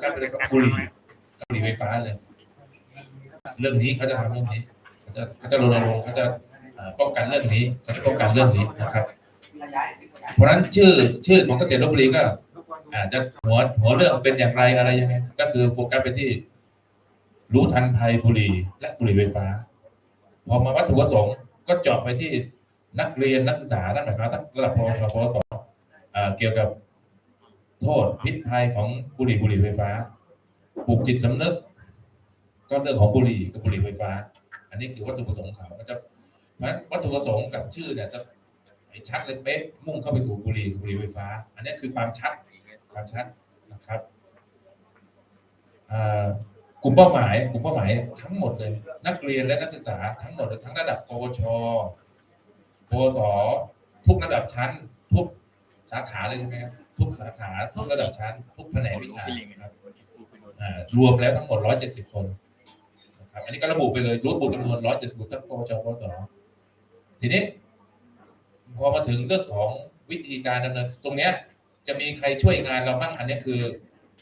กัสไปเลยกับบุหรี่บุหรี่ไฟฟ้าเลย เรื่องนี้เขาจะทำเรื่องนี้เขาจะเขาจะรณรงค์เขาจะป้องกันเรื่องนี้เขาจะป้องกันเรื่องนี้นะครับ เพราะฉะนั้นชื่อชื่อของเกษตรลบบุรีก็ อาจจะหัวหัวเรื่องเป็นอย่างไรอะไรยังไงก็คือโฟกัสไปที่ รู้ทันภัยบุหรี่และบุหรี่ไฟฟ้า พอมาวัตถุประสงค์ก็เจาะไปที่นักเรียนนักศึกษานั่นหมายความว่าทั้งระดับปวชปวสอ่าเกี่ยวกับ โทษพิษภัยของบุหรี่บุหรี่ไฟฟ้าปลูกจิตสำนึก ก็เรื่องของบุหรี่กับบุหรี่ไฟฟ้า อันนี้คือวัตถุประสงค์เขาก็จะเพราะฉะนั้นวัตถุประสงค์กับชื่อเนี่ยจะชัดเลยเป๊ะมุ่งเข้าไปสู่บุหรี่บุหรี่ไฟฟ้า อันนี้คือความชัดความชัดนะครับอ่ากลุ่มเป้าหมายกลุ่มเป้าหมายทั้งหมดเลย นักเรียนและนักศึกษาทั้งหมดเลยทั้งระดับปวชปวสทุกระดับชั้น ทุกสาขาเลยใช่ไหมครับ ทุกสาขา ทุกระดับชั้น ทุกแผนกวิชาครับอ่ารวมแล้วทั้งหมด 170 คนนะครับอันนี้ก็ระบุไปเลยระบุจำนวน 170คนทั้งปวชปวสทีนี้ พอมาถึงเรื่องของวิธีการดำเนิน ตรงเนี้ย จะมีใครช่วยงานเราบ้างอันนี้คือ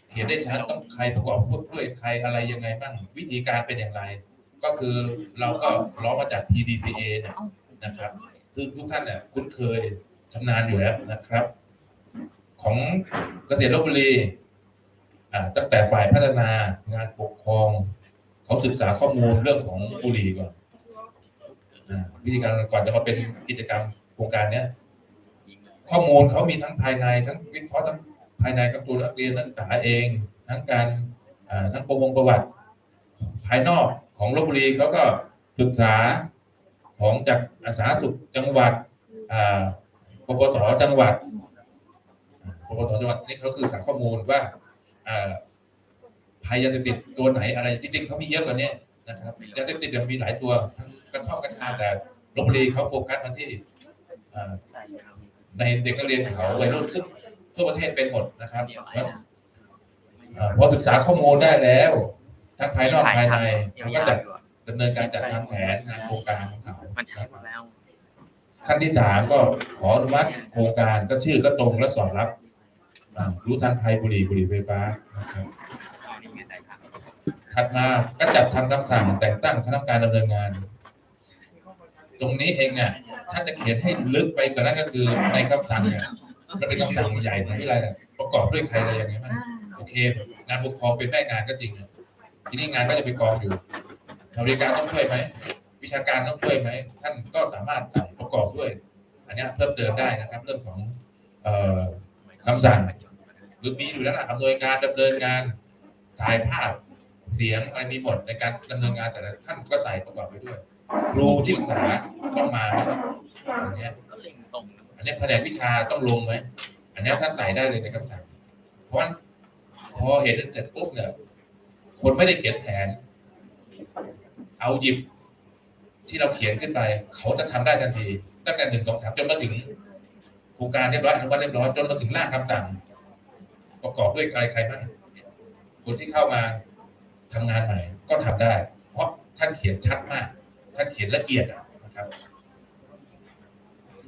เขียนได้ชัดต้องใครประกอบพูดด้วยใครอะไรยังไงบ้างวิธีการเป็นอย่างไร ก็คือเราก็ล้อมาจาก PDCA เนี่ยนะครับซึ่งทุกท่านเนี่ยคุ้นเคยชำนาญอยู่แล้วนะครับ ของเกษตรลบบุรีอ่าตั้งแต่ฝ่ายพัฒนางานปกครองเขาศึกษาข้อมูลเรื่องของบุรีก่อนอ่าวิธีการก่อนจะมาเป็นกิจกรรมโครงการเนี้ยข้อมูลเขามีทั้งภายในทั้งวิเคราะห์ทั้งภายในกับตัวนักเรียนนักศึกษาเอง ทั้งการอ่าทั้งประวงประวัติ ภายนอกของลบบุรีเขาก็ศึกษาของจากอาสาสุขจังหวัดอ่าปปสจังหวัด ปปสจังหวัดนี่เขาคือสาข้อมูลว่าอ่าภัยยาเสพติดตัวไหนอะไรจริงๆเขามีเยอะกว่านี้นะครับยาเสพติดยังมีหลายตัวทั้งกระท่อมกัญชาแต่ลบบุรีเขาโฟกัสมาที่อ่าในเด็กนักเรียนเขาวัยรุ่นซึ่งทั่วประเทศเป็นหมดนะครับเพราะเอ่อพอศึกษาข้อมูลได้แล้วทั้งภายนอกภายในเขาก็จัดดำเนินการจัดทำแผนงานโครงการของเขามันใช้หมดแล้วขั้นที่สามก็ขออนุมัติโครงการก็ชื่อก็ตรงและสอดรับ อ่ารู้ทันภัยบุหรี่บุหรี่ไฟฟ้านะครับเอานี่ไงได้ครับถัดมาก็จัดทำคำสั่งแต่งตั้งคณะกรรมการดำเนินงาน ตรงนี้เองเนี่ยถ้าจะเขียนให้ลึกไปกว่านั้นก็คือในคำสั่งเนี่ยมันเป็นคำสั่งใหญ่ของวิทยาลัยเนี่ยประกอบด้วยใครอะไรอย่างเงี้ยมันโอเค งานปกครองเป็นแม่งานก็จริงอะทีนี้งานก็จะไปกองอยู่สวัสดิการต้องช่วยไหมวิชาการต้องช่วยไหมท่านก็สามารถใส่ประกอบด้วย อันเนี้ยเพิ่มเติมได้นะครับ เรื่องของเอ่อ คำสั่งหรือมีอยู่แล้วล่ะอำนวยการดำเนินงานถ่ายภาพเสียงอะไรมีหมดในการดำเนินงานแต่ละท่านก็ใส่ประกอบไปด้วยครูที่ปรึกษาต้องมาไหมอันนี้อันนี้แผนกวิชาต้องลงไหมอันนี้ท่านใส่ได้เลยในคำสั่งเพราะพอเห็นเสร็จปุ๊บเนี่ยคนไม่ได้เขียนแผน เอาหยิบที่เราเขียนขึ้นไป เขาจะทำได้ทันที ตั้งแต่หนึ่งสองสามจนมาถึง โครงการเรียบร้อยอนุมัติเรียบร้อยจนมาถึงร่างคำสั่ง ประกอบด้วยอะไรใครบ้างคนที่เข้ามาทำงานใหม่ก็ทำได้ เพราะท่านเขียนชัดมาก ท่านเขียนละเอียดอะนะครับ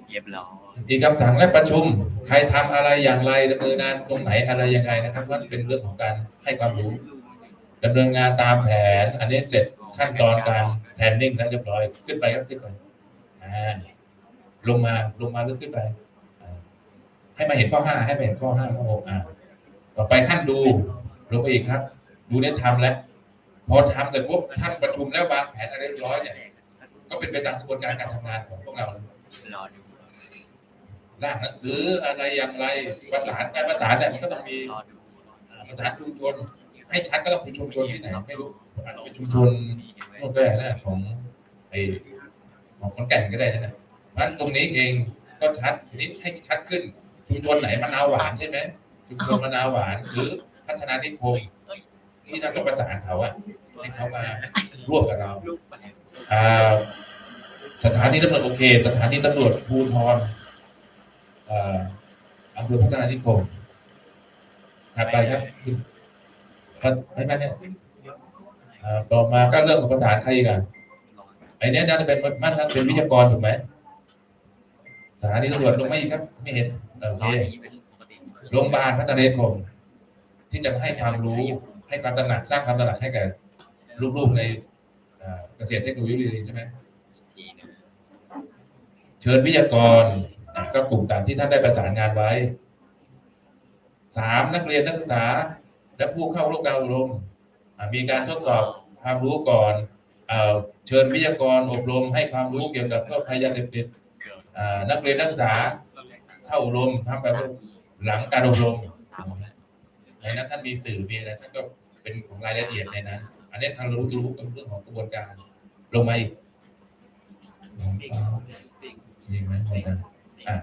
เย็บล้ออีกคำสั่งและประชุม ใครทำอะไรอย่างไรดำเนินงานตรงไหนอะไรยังไงนะครับว่าเป็นเรื่องของการให้ความรู้ดำเนินงานตามแผน อันนี้เสร็จขั้นตอนการแผนนิ่งแล้วเรียบร้อย ขึ้นไปก็ขึ้นไปอ่าลงมาลงมาหรือขึ้นไปอ่า ให้มาเห็นข้อห้าให้มาเห็นข้อห้าข้อหกอ่าต่อไปขั้นดูลงไปอีกครับ ดูได้ทำแล้ว พอทำเสร็จปุ๊บท่านประชุมแล้ววางแผนอะไรเรียบร้อยเนี่ยก็เป็นไปตามกระบวนการการทำงานของพวกเราเลยร่างหนังสืออะไรอย่างไรประสานการประสานเนี่ยมันก็ต้องมีประสานชุมชนให้ชัดก็ต้องเป็นชุมชนที่ไหนไม่รู้อาจจะเป็นชุมชนนู่นก็ได้นะของไอของขอนแก่นก็ได้นะเพราะฉะนั้นตรงนี้เองก็ชัดทีนี้ให้ชัดขึ้น ชุมชนไหนมะนาวหวานใช่ไหมชุมชนมะนาวหวานหรือพัฒนานิคมที่เราต้องประสานเขาอะให้เขามาร่วมกับเราสถานีตำรวจโอเค สถานีตำรวจภูธรอ่าอำเภอพัฒนานิคมถัดไปครับไม่ไม่ไม่อ่าต่อมาก็เรื่องของประสานใครกันไอ้เนี้ยน่าจะเป็นมั่นนะเป็นวิทยากรถูกไหมสถานีตำรวจลงไม่อีกครับ ไม่เห็น โอรเคออย่างนี้เป็นปกติโรงพยาบาลพัฒนานิคม ที่จะให้ความรู้ให้ความตระหนักสร้างความตระหนักให้แก่ลูกๆในเอ่อเกษตรเทคโนโลยีใช่ไหมทีหนึงเชิญวิทยากรนะก็กลุ่มตามที่ท่านได้ประสานงานไว้สามนักเรียนนักศึกษา และผู้เข้าร่วมการอบรมอะมีการทดสอบความรู้ก่อนเอ่อเชิญวิทยากรอบรมให้ความรู้เกี่ยวกับโทษภัยยาเสพติดอ่านักเรียนนักศึกษา เข้าอบรมทำแบบหลังการอบรมในนั้นท่านมีสื่อมีอะไรท่านก็เป็นของรายละเอียดในนั้น อันนี้ทางรู้จะรู้เป็นเรื่องของกระบวนการ ลงมาอีกมีไหมมีไหมอะ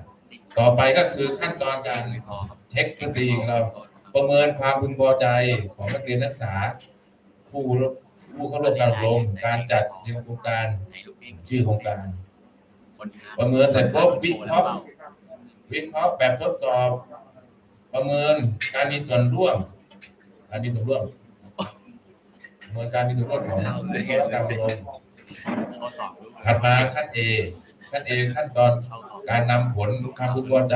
ต่อไปก็คือขั้นตอนการเช็คทฤษฎีของเรา ประเมินความพึงพอใจของนักเรียนนักศึกษา ผู้ผู้เข้าร่วมการอบรมการจัดเรียนโครงการชื่อโครงการ ประเมินเสร็จปุ๊บวิเคราะห์ วิเคราะห์แบบทดสอบประเมินการมีส่วนร่วม การมีส่วนร่วมประเมินการมีส่วนร่วมของผู้เข้าร่วมการรมลูกถัดมาขั้น A ขั้น A ขั้นตอนการนำผลความพึงพอใจ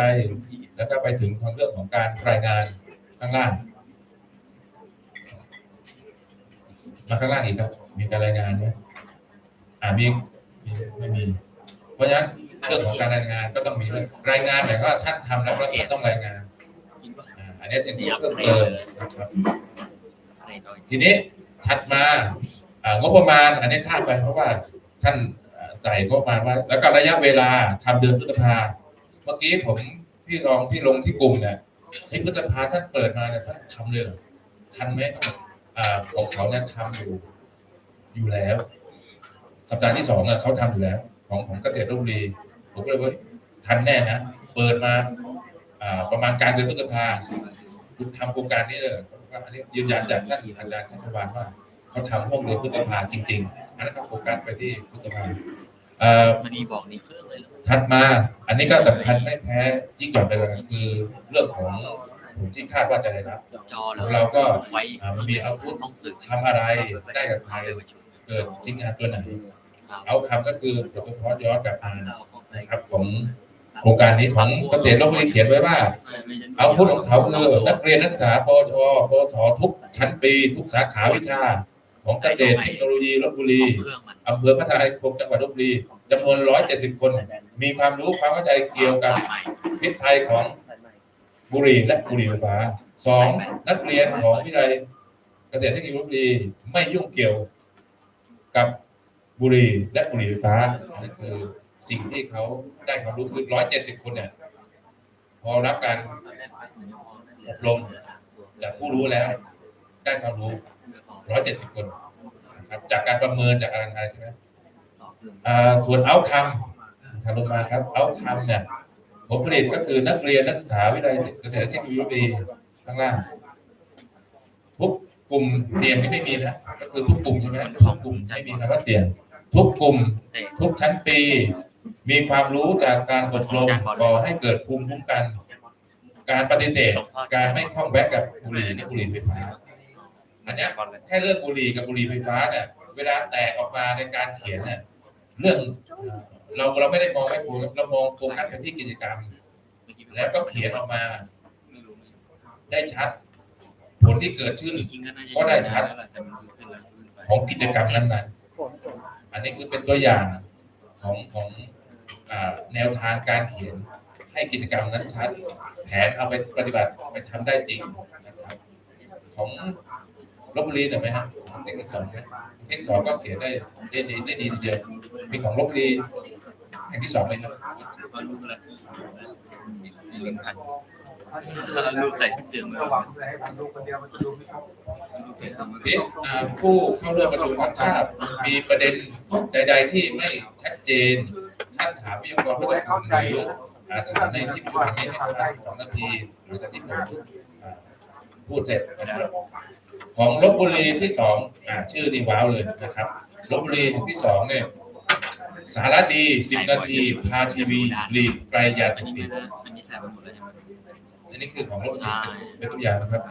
แล้วก็ไปถึงของเรื่องของการรายงานข้างล่างมาข้างล่างอีกครับ มีการรายงานไหมอ่ามีไม่มี เพราะฉะนั้น เรื่องของการรายงานก็ต้องมีด้วยรายงานหมายว่าท่านทำแล้วเราต้องรายงานอ่าอันนี้สิ่งที่เพิ่มเติมนะครับทีนี้ถัดมางบประมาณ อันนี้ข้ามไปเพราะว่าท่านใส่งบประมาณไว้แล้วก็ระยะเวลาทำเดือนพฤษภาเมื่อกี้ผมพี่รองที่ลงที่กลุ่มเนี่ยที่พฤษภาท่านเปิดมาเนี่ยท่านทำเลยเหรอทันไหมอ่าของเขาเนี่ยทำอยู่อยู่แล้ว สัปดาห์ที่สองเนี่ยเขาทำอยู่แล้ว ของของเกษตรลพบุรี ผมก็เลยว่าทันแน่นะเปิดมาอ่าประมาณกลางเดือนพฤษภาคุณทำโครงการนี้เลยเหรอเขาบอกว่าอันนี้ยืนยันจากท่านอาจารย์ชัชวานว่าเขาทำห้องเรียนพฤษภาจริงๆอันนั้นก็โฟกัสไปที่พฤษภาเอ่อมันนี่บอกนี่เครื่องเลยเหรอถัดมา อันนี้ก็สำคัญไม่แพ้ยิ่งหย่อนไปกว่านั้นคือเรื่องของผลที่คาดว่าจะได้รับจอขแล้อวงเราก็ไว้อ่ามันมีเอาพุทห้องสื่อทำอะไรได้กับใครเอาไปประชุมเกิดจริงงานตัวไหนครับเอาคำก็คือบทสะท้อนย้อนกลับมาเอาของไป นะครับของโครงการนี้ของเกษตรลพบุรีเขียนไว้ว่า เอาพุทของเขาคือนักเรียนนักศึกษาปชปวสทุกชั้นปี ทุกสาขาวิชา ของเกษตรเทคโนโลยีลบบุรีอำเภอพัฒนาคมจังหวัดลบบุรีจำนวน 170 คน มีความรู้ความเข้าใจเกี่ยวกับพิษภัยของบุรีและบุรีไฟฟ้าสองนักเรียนของวิทยาลัยเกษตรเทคโนโลยีลพบุรีไม่ยุ่งเกี่ยวกับบุรีและบุรีไฟฟ้านั่นคือ สิ่งที่เขาได้ความรู้คือ170คนเนี่ย พอรับการอบรมจากผู้รู้แล้ว ได้ความรู้170คนนะครับ จากการประเมินจากการอะไรใช่ไหมอ่าส่วนเอาคำทางลงมาครับเอาคำเนี่ยผลผลิตก็คือนักเรียนนักศึกษาวิทยาลัยเกษตรเทคโนโลยีปีข้างล่างทุกกลุ่มเสี่ยงนี่ไม่มีนะก็คือทุกกลุ่มใช่ไหมทุกกลุ่มไม่มีคำว่าเสี่ยงทุกกลุ่มแต่ทุกชั้นปี มีความรู้จากการอบรมก่อให้เกิดภูมิคุ้มกัน การปฏิเสธ การไม่คล้องแวะกับบุหรี่และบุหรี่ไฟฟ้า อันเนี้ยแค่เรื่องบุหรี่กับบุหรี่ไฟฟ้าเนี่ยเวลาแตกออกมาในการเขียนเนี่ยเรื่องเราเราไม่ได้มองไม่โฟกัสเรามองโฟกัสไปที่กิจกรรม แล้วก็เขียนออกมาไม่รู้ไม่ได้ชัด ผลที่เกิดขึ้นจริงๆก็น่าจะก็ได้ชัดแต่มันขึ้นแล้วขึ้นไปของกิจกรรมนั้นๆอันนี้คือเป็นตัวอย่างของของอ่า แนวทางการเขียนให้กิจกรรมนั้นชัด แผนเอาไปปฏิบัติไปทำได้จริงนะครับ ของลบบุรีหน่อยไหมครับเทคนิคสองไหมเทคนิคสองก็เขียนได้ได้ดีได้ดีทีเดียวมีของลบบุรีแห่งที่สองไหมครับก็รู้แล้วไม่ลืมทันลูกใส่เตือนมาระหว่างเลยให้ผมดูคนเดียวมันจะดูไม่ครบลูกใส่เตือนมาทีนี้อ่าผู้เข้าร่วมประชุมครับถ้ามีประเด็นใด ๆ ที่ไม่ชัดเจน ท่านถามวิทยากรผู้จัดการหรืออ่าถามในที่ประชุมแห่งนี้ให้ประมาณสองนาทีหลังจากที่ผมอ่าพูดเสร็จนะครับของลบบุรีที่สองอ่าชื่อนี่ว้าวเลยนะครับลบบุรีแห่งที่สองเนี่ยสาระดีสิบนาที พาทีวีลีกไกลยาอัเสนพนี้ติไม่ดได้อันนี้ใส่ไปหมดแล้วใช่ไหมอันนี้คือของลบบุรีเป็นตัวอย่างนะครับ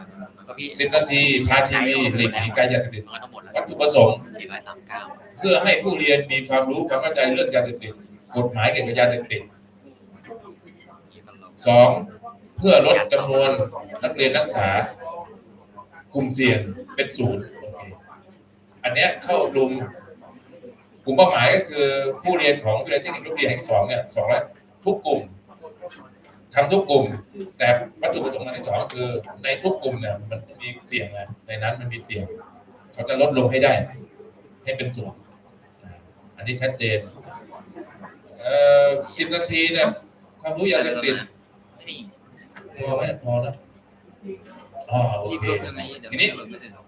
ก็พี่สิบนาทีพาทีวีลีกหนีไกลยาเสพติดมันก็ต้องหมดแล้ววัตถุประสงค์สี่ร้อยสามเก้าเพื่อให้ผู้เรียนมีความรู้ความเข้าใจเรื่องยาเสพติด กฎหมายเกี่ยวกับยาเสพติดสองเพื่อลดจำนวนนักเรียนนักศึกษากลุ่มเสี่ยงเป็นศูนย์อันนี้เข้ากลุ่มกลุ่มเป้าหมายก็คือผู้เรียนของวิทยาลัยเทคนิคลูกเรียนแห่งสองเนี่ยสองร้อยทุกกลุ่มทำทุกกลุ่ม แต่วัตถุประสงค์อันที่สองคือ ในทุกกลุ่มเนี่ยมันมีเสี่ยงนะในนั้นมันมีเสี่ยง เขาจะลดลงให้ได้ ให้เป็นศูนย์อันนี้ชัดเจน สิบนาทีเนี่ยความรู้อยากจะติดนี่พอไหมพอนะอ๋อโอนี่เคเพิ่มนี้เดี๋ยวทีนี้เราไม่ได้หรอก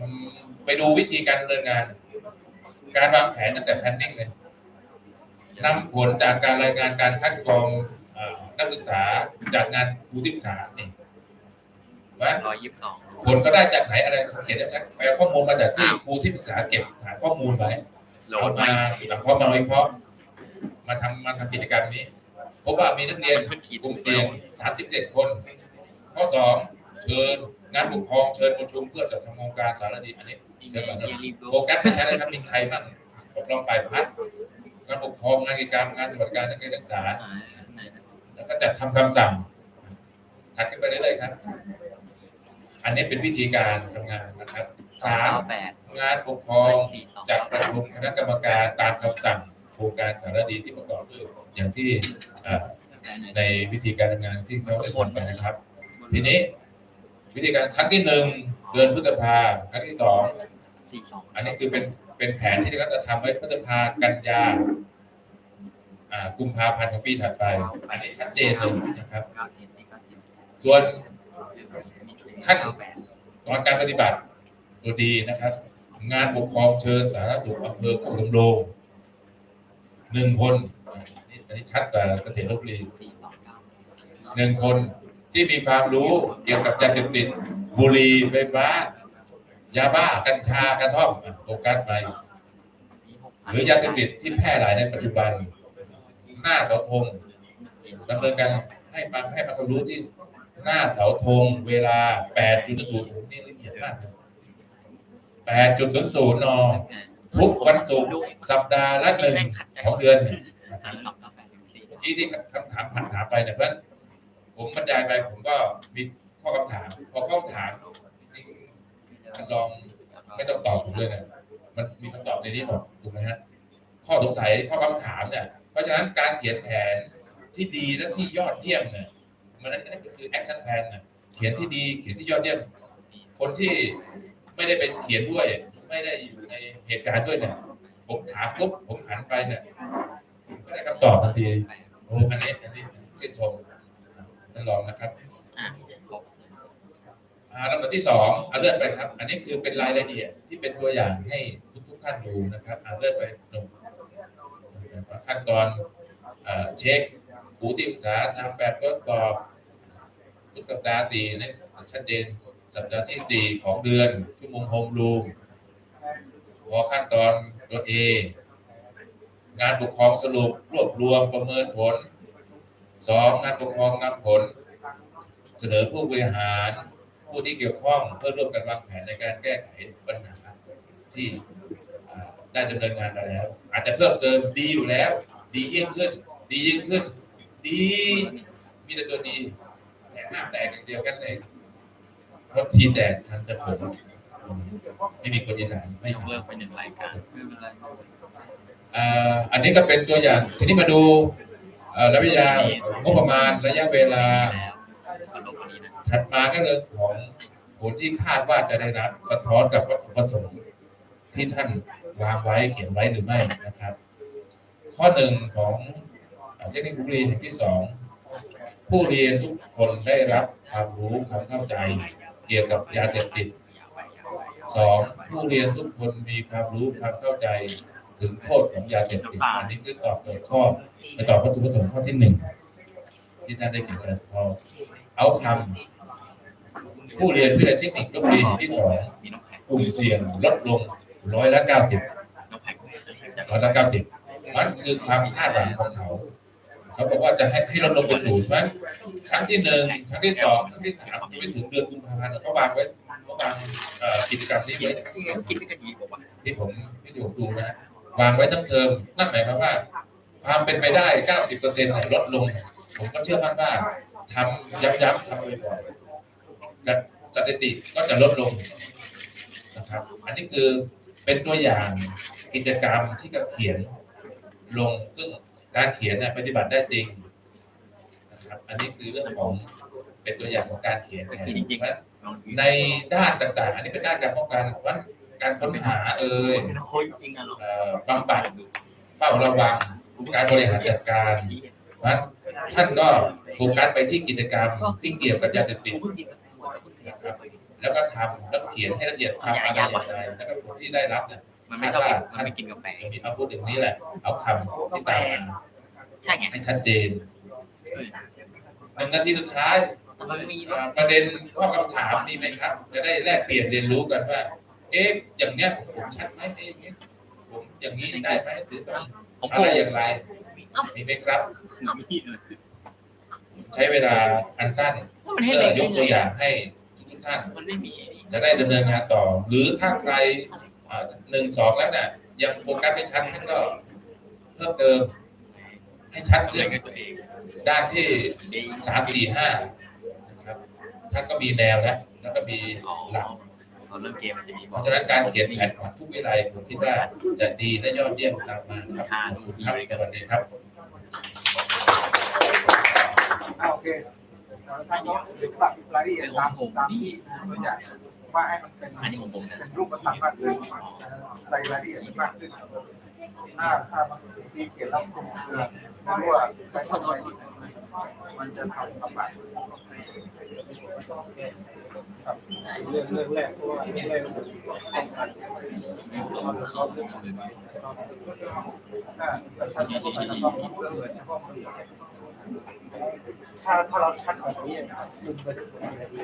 อืมไปดูวิธีการดำเนินงาน การวางแผนตั้งแต่แพนนิ่งเลยนำผลจากการรายงานการคัดกรองเอ่อนักศึกษาจากงานครูที่ปรึกษานี่ว่าร้อยยี่สิบสองผลก็ได้จากไหนอะไรเขาเขียนชัดๆไปเอาข้อมูลมาจากที่ครูที่ปรึกษาเก็บหาข้อมูลไว้โหลเอาดมามาหลังพร้อมมาวิเคราะห์ มาทำมาทำกิจกรรมนี้พบว่ามีนักเรียนมันขีดกลุ่มเสี่ยง37 คน ข้อ 2 เชิญงานปกครองเชิญประชุมเพื่อจัดทำโครงการสารดีอันนี้นี่เชิญก่อนนะเรียนรีบดูโฟกัสไม่ใช่เลยครับมีใครบ้างปกครองฝ่ายพัฒน์งานปกครองงานกิจกรรมงานสวัสดิการนักเรียนนักศึกษาอ่าไหนนะแล้วก็จัดทำคำสั่งถัดขึ้นไปเรื่อยๆครับ อันนี้เป็นวิธีการทำงานนะครับสามสามเก้าแปดงานปกครองสี่สองจัดประชุมคณะกรรมการตามคำสั่ง โครงการสารดีที่ประกอบด้วยอย่างที่ในวิธีการทำงานที่เขาได้ผลไปนะครับ ทีนี้วิธีการครั้งที่หนึ่งเดือนพฤษภาครั้งที่สองอันนี้คือเป็นเป็นแผนที่เราจะทำไว้พฤษภากันยากุมภาพันธ์ของปีถัดไป อันนี้ชัดเจนเลยนะครับ ส่วนขั้นตอนการปฏิบัติตัวดีนะครับ งานปกครองเชิญสาธารณสุขอำเภอโคกสำโรง หนึ่งคนอันนี้อันนี้ชัดกว่าเกษตรลบบุรีหนึ่งคนที่มีความรู้เกี่ยวกับยาเสพติดบุหรี่ไฟฟ้า ยาบ้ากัญชากระท่อมโฟกัสไปหรือยาเสพติดที่แพร่หลายในปัจจุบัน หน้าเสาธงดำเนินการให้มาให้มาความรู้ที่หน้าเสาธงเวลา8.00นี่ละเอียดมาก8.00น ทุกวันศุกร์สัปดาห์ละหนึ่งของเดือนเนี่ยนะครับสี่สองเก้าแปดสี่เมื่อกี้ที่คำถามผ่านถามไปเนี่ยเพื่อนผมบรรยายไปผมก็มีข้อคำถาม พอข้อคำถามจริงๆท่านลองไม่ต้องตอบผมด้วยนะมันมีคำตอบในนี้หมดถูกไหมฮะข้อสงสัยข้อคำถามเนี่ย เพราะฉะนั้นการเขียนแผนที่ดีและที่ยอดเยี่ยมเนี่ยมันนั่นนั่นก็คือ action plan นะเขียนที่ดี เขียนที่ยอดเยี่ยม คนที่ไม่ได้ไปเขียนด้วย ไม่ได้อยู่ในเหตุการณ์ด้วยเนี่ยผมถามปุ๊บผมหันไปเนี่ยผมก็ได้คำตอบทันทีโอ้อันนี้อันนี้ชื่นชมท่านรองนะครับอะครบอ่าลำดับที่สองเอาเลื่อนไปครับ อันนี้คือเป็นรายละเอียดที่เป็นตัวอย่างให้ทุกทุกๆท่านดูนะครับเอาเลื่อนไปหนึ่งขั้นตอนเอ่อเช็คผู้ที่ปรึกษาทำแบบทดสอบทุกสัปดาห์สี่นี่ชัดเจนสัปดาห์ที่สี่ของเดือนชั่วโมงโฮมรูม พอขั้นตอนตัวเองานปกครองสรุปรวบรวมประเมินผลสองงานปกครองนำผล เสนอผู้บริหารผู้ที่เกี่ยวข้องเพื่อร่วมกันวางแผนในการแก้ไขปัญหาที่ได้ดำเนินงานมาแล้ว อาจจะเพิ่มเติมดีอยู่แล้ว ดียิ่งขึ้น ดียิ่งขึ้น ดีมีแต่ตัวดีแต่ห้ามแตกอย่างเดียวกันเองเพราะทีแตกทันจะผม ไม่มีคนอีสานไม่ยกเลิกไปหนึ่งรายการไม่เป็นอันนี้ก็เป็นตัวอย่างทีนี้มาดูเอ่อระยะงบประมาณระยะเวลา ถัดมาก็เรื่องของผลที่คาดว่าจะได้รับสะท้อนกับวัตถุประสงค์ที่ท่านวางไว้เขียนไว้หรือไม่นะครับ ข้อหนึ่งของเอ่อเทคนิคบุรีแห่งที่สองผู้เรียนทุกคนได้รับความรู้ความเข้าใจ เกี่ยวกับยาเสพติด สองผู้เรียนทุกคนมีความรู้ความเข้าใจถึงโทษของยาเสพติดอันนี้คือตอบโดยข้อไปตอบวัตถุประสงค์ข้อที่หนึ่งที่ท่านได้เขียนไว้พอเอาคำผู้เรียนวิทยาเทคนิคลบบุรีที่สองกลุ่มเสี่ยงลดลงร้อยละเก้าสิบร้อยละเก้าสิบนั่นคือความคาดหวังของเขาเขาบอกว่าจะให้ให้ลดลงเป็นศูนย์เพราะฉะนั้นครั้งที่หนึ่งครั้งที่สองครั้งที่สามจะไปถึงเดือนกุมภาพันธ์เขาวางไว้ เขาวางเอ่อกิจกรรมนี้กินไว้กินไม่กันดีบอกว่าที่ผมที่ผมดูนะวางไว้ทั้งเทอมนั่นหมายความว่า ความเป็นไปได้เก้าสิบเปอร์เซ็นต์ลดลง ผมก็เชื่อมั่นว่าทำย้ำๆทำบ่อยๆกับสถิติก็จะลดลงนะครับ อันนี้คือเป็นตัวอย่างกิจกรรมที่ก็เขียนลง ซึ่งการเขียนเนี่ยปฏิบัติได้จริงนะครับ อันนี้คือเรื่องของเป็นตัวอย่างของการเขียนนะฮะจริง ๆเพราะฉะนั้นลองดูในด้านต่างๆ อันนี้เป็นด้านการป้องกันวัดการค้นหาเอ่ยไม่ต้องค้นจริงอะหรอกเอ่อบำบัดเฝ้าระวังการบริหารจัดการเพราะฉะนั้นท่านก็โฟกัสไปที่กิจกรรมที่เกี่ยวกับยาเสพติดแล้วก็ทำแล้วเขียนให้ละเอียดทำอะไรอย่างไรแล้วก็ผลที่ได้รับเนี่ยมันไม่ชอบกินมันไม่กินกาแฟมีเอาพูดอย่างนี้แหละ เอาคำที่ตามมาใช่ไงให้ชัดเจนหนึ่งนาทีสุดท้ายแต่ มันมีอ่าประเด็นข้อคำถามมีไหมครับ จะได้แลกเปลี่ยนเรียนรู้กันว่า เอ๊ะอย่างเนี้ยผมชัดไหมเอ๊ะอย่างเงี้ยผมอย่างนี้ได้ไหมหรือต้องผมอะโกไรอย่างไรมีไหมครับมีเลยใช้เวลาอันสั้นมันให้เพื่เด็อกยกตัวอย่างให้ทุกท่านมันไม่มีจะได้ดำเนินงานต่อ หรือถ้าใครอ่าหนึ่งสองแล้วเนี่ยยังโฟกัสไม่ชัดท่านก็เพิ่มเติมให้ชัดเรื่ขึ้อนงตัวเองด้านที่เองสามสี่ห้านะครับ ท่านก็มีแนวแล้วแล้วก็มีหลักตอนเริ่มเกมมันจะมีเพราะฉะนั้นการเขียนแผนผังทุกวิไลผมคิดว่าจะดีและยอดเยี่ยมตามมาครับขอบคุณครับสวัสดีครับอ่าโอเคแล้วท่านก็เดี๋ยวปรับรายละเอียดตามตามที่ตัวอย่างว่าให้มันเป็นอันนี้ของผมนะเป็นรูปธรรมมากขึ้นใส่รายละเอียดมากขึ้นถ้าถ้ามันทีเขียนแล้วคลุมเครือไม่รู้ว่าไปทำอะไร มันจะทำลำบากครับเรื่องเรื่องแรกเพราะว่าเรื่องแรกถ้าถ้าท่านเข้าไปแล้วก็เรื่องเลยเพราะมันถ้าถ้าเราชัดแบบนี้นะครับมันจะสวยอะไรดี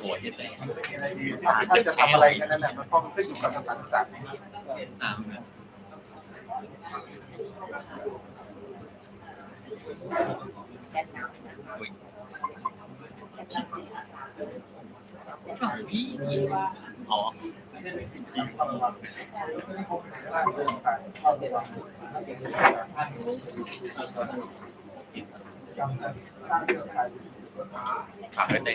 โอ้ยเจ็บเลยถ้าถ้าจะทำอะไรกันนั่นแหละมันต้องขึ้นอยู่กับสถานการณ์อ่า พี่อ๋อฝากไว้เต้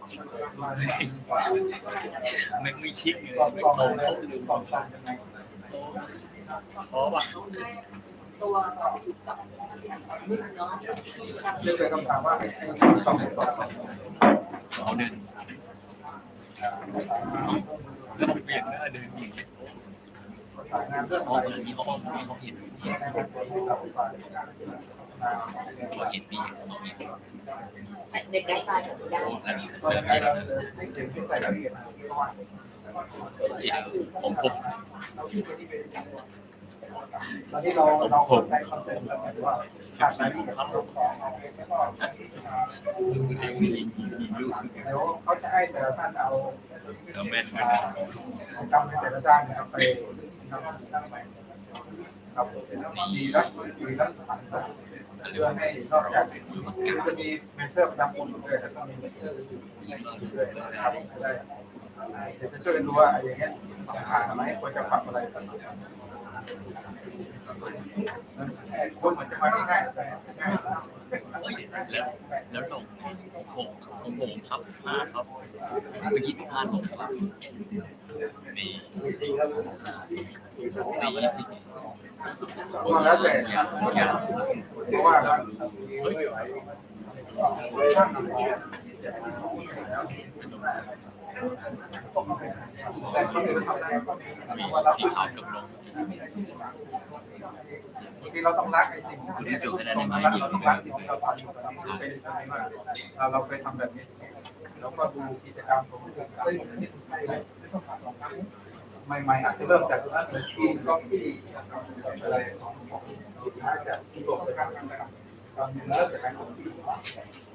ไม่ไม่ชิคเลยสอบสอบอะไรสอบสอบยังไงอ๋อว่ะเรื่องคำถามว่าไอ้สอบสอบสอบอ๋อเดินแล้วเปลี่ยนหน้าเดินอย่างเงี้ยประสานงานเรื่องอ๋ออะไรเออมีเขาบอกมีเขาเห็นเขาเห็น เห็นเด็กได้ตายกับได้โอ้แล้วนี่ตอนเริ่มนี้มีแล้เราวนะให้เรายละเอียดเพราะว่าเดี๋ยวผมผมตอนนี้เราเราได้คอนเซ็ปต์แล้วไงว่าขาดรายละเอียดเราลงต่อแล้วก็เองมียิงยิงลูกเดี๋ยวเขาจะให้แต่ละท่านเอาแล้วแม่นของกรรมในแต่ละด้านนะครับไปนำนั่งใหม่ครับดีแล้วดีแล้ว เพื่อให้นอกจากจะมีเมนเทอร์ประจำกลุ่มด้วยแล้วก็มีเมนเทอร์ด้วยนะครับได้จะช่วยกันดูว่าอย่างเงี้ยสำคัญไหมควรจะปรับอะไรต่างๆคนมันจะมาง่ายแต่ง่ายแล้วแล้วลงผมผมผมครับพาครับเมื่อกี้ที่พลาดผมครับนี่นี่ ก็แล้วแต่อย่างอย่างเพราะว่าช่างแต่คนอื่นทำได้ก็มีสีขาวกับลงบางทีเราต้องรักไอ้สิ่งที่เราต้องรักสิ่งที่เราทำเป็นว่าเราเคยทำแบบนี้ แล้วก็ดูกิจกรรมของผู้อื่น ใหม่ๆอาจจะเริ่มจากร้านที่ก็ที่อะไรของของสุดท้าจากที่ผมจะทำนะครับตอนนี้เริ่มจากการที่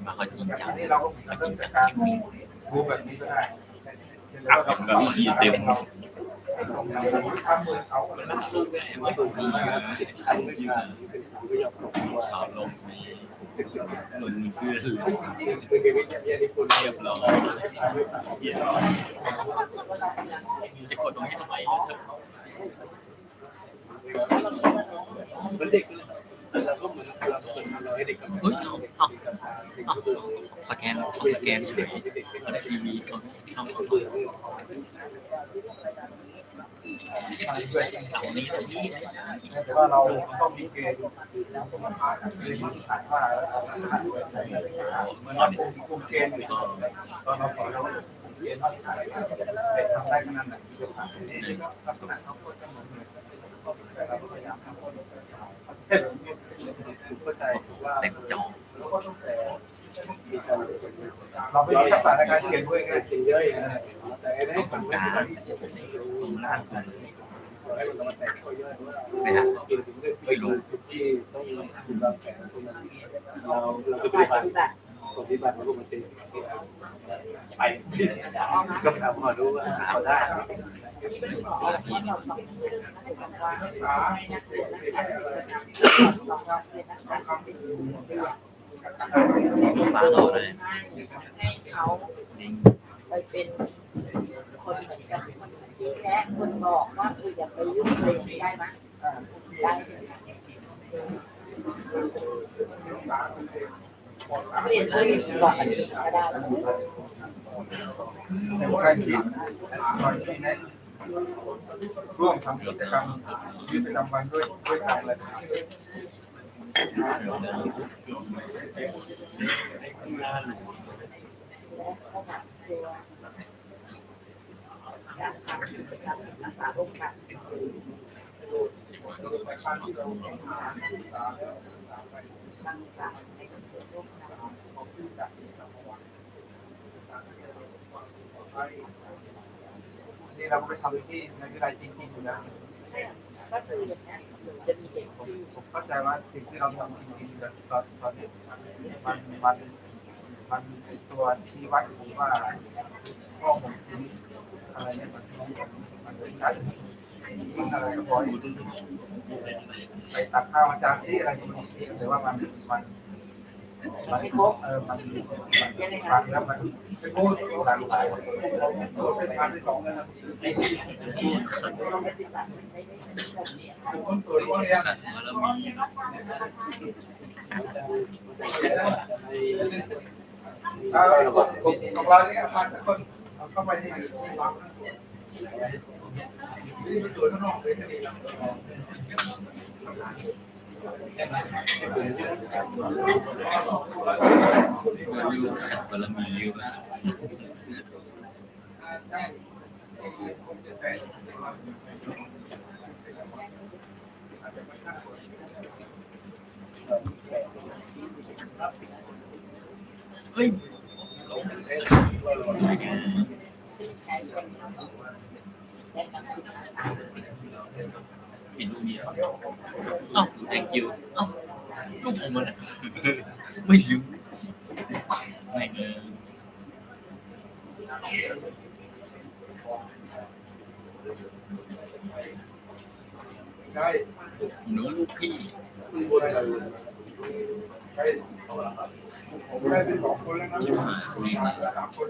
มาเขาจริงจังอันนี้เราก็เริ่มจากการรูปแบบนี้ก็ได้อะแบบนี้เต็มทำมือเขามันน่าลูกแม่ไม่ถูกดีชาวลงมี หนุนเพื่อนเรียบร้อยเรียบร้อยจะกดตรงนี้ทำไมเถอะมันเด็กเราก็เหมือนเราเปิดมาเราให้เด็กกับเฮ้ยเอาเอาเอาสแกนสแกนเฉยทีวีเขาทำเขาเบื่อเสานี้ตรง แต่ว่าเราต้องมีเกณฑ์คือที่ผ่านว่ามันต้องมีกลุ่มเกณฑ์อยู่ตอนเราขอเราเกณฑ์ที่ผ่านแต่ทำได้ขนาดไหนที่จะผ่านนี่ลักษณะเขาก็จะเหมือนแต่เราพยายามทำเข้าใจว่าเต็มจอเราไม่มีทักษะในการเขียนด้วยไงกินเยอะอย่างนี้แต่ไอ้นี่รงฝั่งกไม่ลางได้ตรงล่างกันให้มันมาแต่ก็เยไม่ฮะกินถึงไม่รู้ที่ต้องดูตามแผนตรงนั้นเราเราจะปฏิบัติปฏิบัติแล้วก็มันเป็นไปก็ถามมาดูว่าเขาได้ฟ้าเราเลยให้เขาไปเป็นคนเหมือนกับคน ชี้แนะคนบอกว่าเอออย่าไปยุ่งเลยางนี้ได้ไหมได้ใช่ไหมเปลี่ยนเลยบอกอันนี้ก็ได้ในการคิดคอยที่แนะร่วมทำกิจกรรมชีวิตประจำวันด้วยด้วยกันเลยและก็ถามตัวการทำกิจกรรมรักษาคกั นี่เราก็ไปทำที่ในวิทยาลัยจริงๆอยู่นะก็คืออย่างนี้จะมีเด็กที่ผมเข้าใจว่าสิ่งที่เราทำจริงๆตอนตอนนี้มันมันมันเป็นตัวชี้วัดว่าข้อมูลที่ อะไรเนี่ยมันมันเป็นชัดอะไรก็พอไปตักข้าวอาจารย์ที่อะไรที่หรือว่ามันมันมันเออมันมันฟังแล้วมันเป็นพูดหลากหลายเป็นการที่สองนะครับเราไม่ติดตามไม่ได้แบบนี้คนตัวนี้เนี่ยขัดมาแล้วมีเอาคนของเราเนี่ยมาจากคน เข้าไปที่ร้านนี่เป็นตัวข้างนอกเลยก็ดีมันอยู่ขัดบารมีอยู่บ้างเฮ้ย เห็นรูปนี้แล้วอ้าว thank you อ้าวรูปผมมันอะไม่รู้ไม่เออใช่หนูลูกพี่ใช่ผมได้ที่สองคนแล้วนะชิบหายสามคน